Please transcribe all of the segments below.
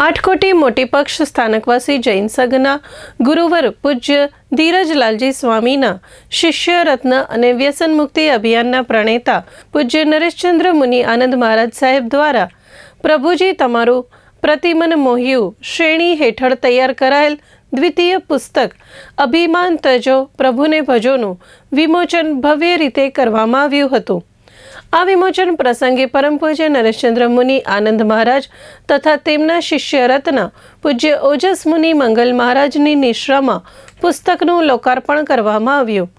આઠકોટી મોટીપક્ષ સ્થાનકવાસી જૈન સંઘના ગુરુવર પૂજ્ય ધીરજલાલજી સ્વામીના શિષ્ય રત્ન અને વ્યસન મુક્તિ અભિયાનના પ્રણેતા પૂજ્ય નરેશચંદ્ર મુનિ આનંદ મહારાજ સાહેબ દ્વારા પ્રભુજી તમારું પ્રતિમન મોહ્યું શ્રેણી હેઠળ તૈયાર કરાયેલ દ્વિતીય પુસ્તક અભિમાન તજો પ્રભુને ભજોનું વિમોચન ભવ્ય રીતે કરવામાં આવ્યું હતું. આ વિમોચન પ્રસંગે પરમ પૂજ્ય નરેશચંદ્ર મુનિ આનંદ મહારાજ તથા તેમના શિષ્ય રત્ન પૂજ્ય ઓજસ મુનિ મંગલ મહારાજની નિશ્રામાં પુસ્તકનું લોકાર્પણ કરવામાં આવ્યું.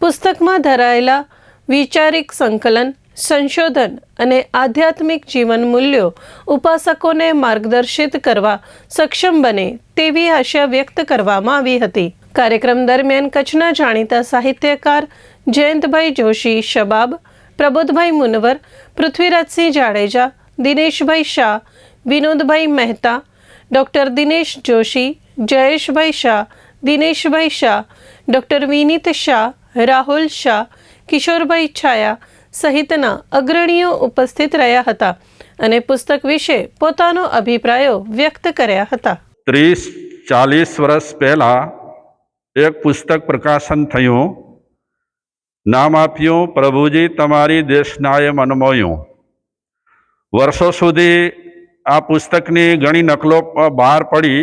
પુસ્તકમાં ધરાયેલા વિચારિક સંકલન, સંશોધન અને આધ્યાત્મિક જીવન મૂલ્યો ઉપાસકોને માર્ગદર્શિત કરવા સક્ષમ બને તેવી આશા વ્યક્ત કરવામાં આવી હતી. કાર્યક્રમ દરમિયાન કચ્છના જાણીતા સાહિત્યકાર જયંતભાઈ જોશી શબાબ પ્રબોધભાઈ મુનવર, પૃથ્વીરાજસિંહ જાડેજા, દિનેશભાઈ શાહ, વિનોદભાઈ મહેતા, ડૉક્ટર દિનેશ જોશી, જયેશભાઈ શાહ, દિનેશભાઈ શાહ, ડૉક્ટર વિનીત શાહ, રાહુલ શાહ, કિશોરભાઈ છાયા સહિતના અગ્રણીઓ ઉપસ્થિત રહ્યા હતા અને પુસ્તક વિશે પોતાનો અભિપ્રાયો વ્યક્ત કર્યા હતા. ત્રીસ ચાલીસ વર્ષ પહેલાં એક પુસ્તક પ્રકાશન થયું. નામ આપ્યું, પ્રભુજી, તમારી દેશનાએ મનમોયું. વર્ષો સુધી આ પુસ્તકની ઘણી નકલો બહાર પડી.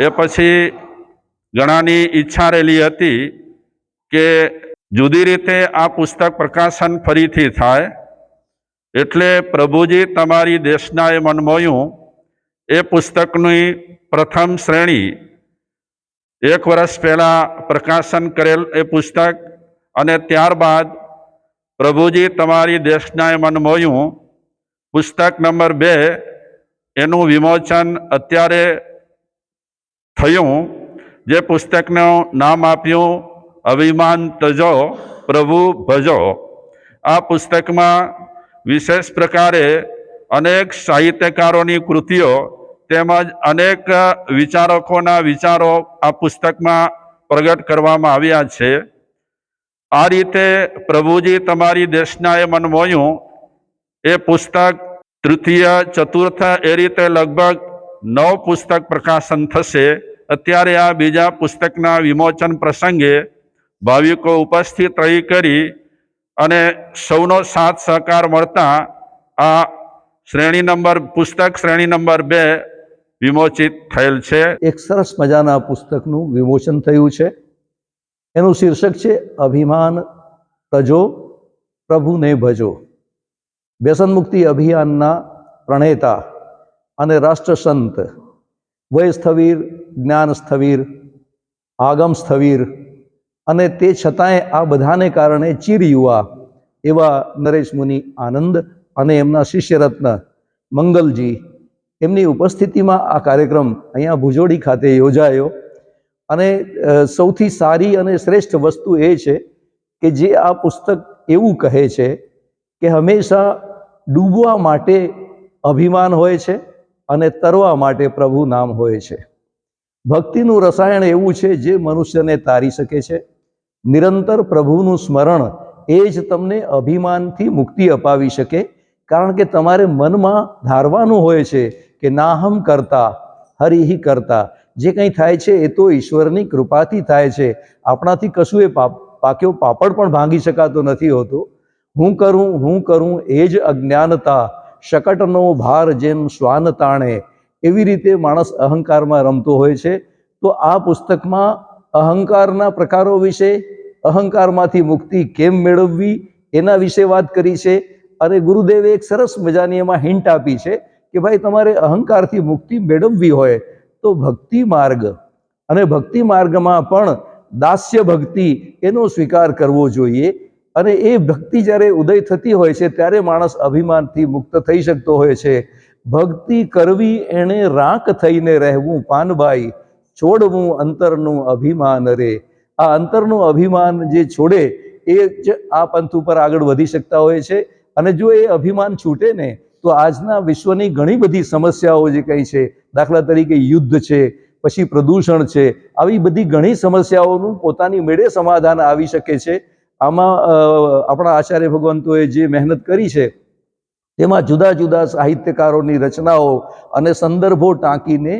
એ પછી ઘણાની ઈચ્છા રહેલી હતી કે જુદી રીતે આ પુસ્તક પ્રકાશન ફરીથી થાય. એટલે પ્રભુજી, તમારી દેશનાએ મનમોયું એ પુસ્તકની પ્રથમ શ્રેણી એક વર્ષ પહેલાં પ્રકાશન કરેલ એ પુસ્તક અને ત્યારબાદ પ્રભુજી તમારી દેશનાએ મન મોયું. પુસ્તક નંબર બે, એનું વિમોચન અત્યારે થયું. જે પુસ્તકનું નામ આપ્યું, અભિમાન તજો, પ્રભુ ભજો. આ પુસ્તકમાં વિશેષ પ્રકારે અનેક સાહિત્યકારોની કૃતિઓ તેમજ અનેક વિચારકોના વિચારો આ પુસ્તકમાં પ્રગટ કરવામાં આવ્યા છે. આ રીતે પ્રભુજી તમારી દેશનાએ મન મોયું. એ પુસ્તક તૃતીય, ચતુર્થ, એ રીતે લગભગ નવ પુસ્તક પ્રકાશન થશે. અત્યારે આ બીજા પુસ્તકના વિમોચન પ્રસંગે ભાવિકો ઉપસ્થિત રહી કરી અને સૌનો સાથ સહકાર મળતા આ શ્રેણી નંબર, પુસ્તક શ્રેણી નંબર બે વિમોચિત થયેલ છે. એક સરસ મજાના પુસ્તકનું વિમોચન થયું છે. એનું શીર્ષક છે, અભિમાન તજો, પ્રભુને ભજો. વ્યસન મુક્તિ અભિયાનના પ્રણેતા અને રાષ્ટ્રસંત વય સ્થવીર જ્ઞાન સ્થવીર આગમ સ્થવીર અને તે છતાંય આ બધાને કારણે ચીર યુવા એવા નરેશ મુનિ આનંદ અને એમના શિષ્યરત્ન મંગલજી એમની ઉપસ્થિતિમાં આ કાર્યક્રમ અહીંયા ભુજોડી ખાતે યોજાયો. અને સૌથી સારી અને શ્રેષ્ઠ વસ્તુ એ છે કે જે આ પુસ્તક એવું કહે છે કે હંમેશા ડૂબવા માટે અભિમાન હોય છે અને તરવા માટે પ્રભુ નામ હોય છે. ભક્તિનું રસાયણ એવું છે જે મનુષ્યને તારી શકે છે. નિરંતર પ્રભુનું સ્મરણ એ જ તમને અભિમાનથી મુક્તિ અપાવી શકે, કારણ કે તમારે મનમાં ધારવાનું હોય છે કે નાહમ કરતા હરિહિ કરતા જે કંઈ થાય છે એ તો ઈશ્વરની કૃપાથી થાય છે. આપણાથી કશું એ પાક્યો પાપડ પણ ભાંગી શકાતો નથી હોતો. હું કરું હું કરું એ જ અજ્ઞાનતા. શકટનો ભાર જેમ શ્વાન તાણે. એવી રીતે માણસ અહંકારમાં રમતો હોય છે. તો આ પુસ્તકમાં અહંકારના પ્રકારો વિશે, અહંકારમાંથી મુક્તિ કેમ મેળવવી એના વિશે વાત કરી છે. અને ગુરુદેવે એક સરસ મજાની એમાં હિન્ટ આપી છે કે ભાઈ તમારે અહંકારથી મુક્તિ મેળવવી હોય તો ભક્તિ માર્ગ અને ભક્તિ માર્ગમાં પણ દાસ્ય ભક્તિ એનો સ્વીકાર કરવો જોઈએ. અને એ ભક્તિ જ્યારે ઉદય થતી હોય છે, ત્યારે માણસ અભિમાનથી મુક્ત થઈ શકતો હોય છે. ભક્તિ કરવી એણે રાંક થઈને રહેવું પાનબાઈ, છોડવું અંતરનું અભિમાન રે. આ અંતરનું અભિમાન જે છોડે, એ જ આ પંથ ઉપર આગળ વધી શકતા હોય છે. અને જો એ અભિમાન છૂટે ને તો આજના વિશ્વની ઘણી બધી સમસ્યાઓ જે કંઈ છે, દાખલા તરીકે યુદ્ધ છે, પછી પ્રદૂષણ છે, આવી બધી ઘણી સમસ્યાઓનું પોતાની મેળે સમાધાન આવી શકે છે. આમાં આપણા આચાર્ય ભગવંતોએ જે મહેનત કરી છે, તેમાં જુદા જુદા સાહિત્યકારોની રચનાઓ અને સંદર્ભો ટાંકીને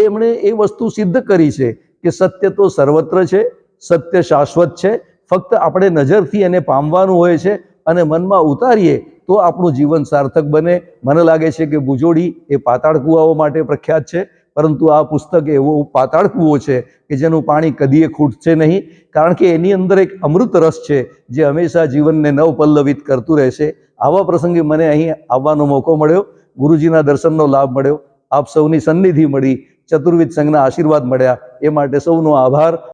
એમણે એ વસ્તુ સિદ્ધ કરી છે કે સત્ય તો સર્વત્ર છે, સત્ય શાશ્વત છે, ફક્ત આપણે નજરથી એને પામવાનું હોય છે અને મનમાં ઉતારીએ તો આપણું જીવન સાર્થક બને. મને લાગે છે કે ભુજોડી એ પાતાળ કૂવાઓ માટે પ્રખ્યાત છે, પરંતુ આ પુસ્તક એવો પાતાળ કૂવો છે કે જેનું પાણી કદીએ ખૂટશે નહીં, કારણ કે એની અંદર એક અમૃત રસ છે જે હંમેશા જીવનને નવપલ્લવિત કરતું રહેશે. આવા પ્રસંગે મને અહીં આવવાનો મોકો મળ્યો. ગુરુજીના દર્શનનો લાભ મળ્યો. આપ સૌની સન્નિધિ મળી. ચતુર્વિધ સંઘના આશીર્વાદ મળ્યા. એ માટે સૌનો આભાર.